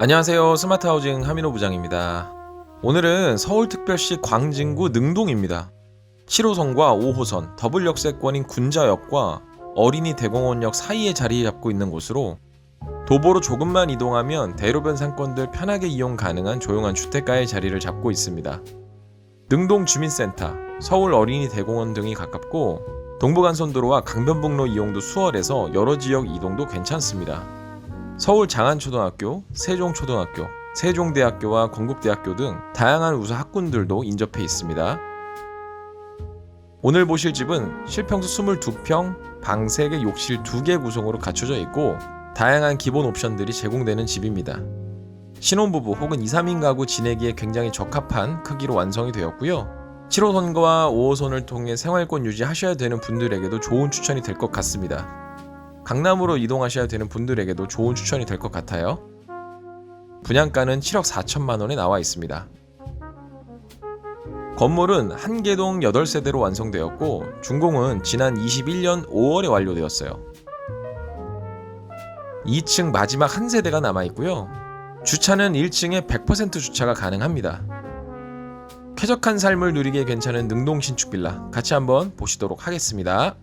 안녕하세요. 스마트하우징 하민호 부장입니다. 오늘은 서울특별시 광진구 능동입니다. 7호선과 5호선 더블 역세권인 군자역과 어린이 대공원역 사이에 자리 잡고 있는 곳으로 도보로 조금만 이동하면 대로변 상권들 편하게 이용 가능한 조용한 주택가의 자리를 잡고 있습니다. 능동 주민센터, 서울 어린이 대공원 등이 가깝고 동부간선도로와 강변북로 이용도 수월해서 여러 지역 이동도 괜찮습니다. 서울 장안초등학교, 세종초등학교, 세종대학교와 건국대학교 등 다양한 우수 학군들도 인접해 있습니다. 오늘 보실 집은 실평수 22평, 방 3개, 욕실 2개 구성으로 갖춰져 있고 다양한 기본 옵션들이 제공되는 집입니다. 신혼부부 혹은 2, 3인 가구 지내기에 굉장히 적합한 크기로 완성이 되었고요. 7호선과 5호선을 통해 생활권 유지하셔야 되는 분들에게도 좋은 추천이 될 것 같습니다. 강남으로 이동하셔야 되는 분들에게도 좋은 추천이 될 것 같아요. 분양가는 7억 4천만 원에 나와 있습니다. 건물은 한개동 8세대로 완성되었고 준공은 지난 21년 5월에 완료되었어요. 2층 마지막 한 세대가 남아 있고요. 주차는 1층에 100% 주차가 가능합니다. 쾌적한 삶을 누리기에 괜찮은 능동 신축 빌라 같이 한번 보시도록 하겠습니다.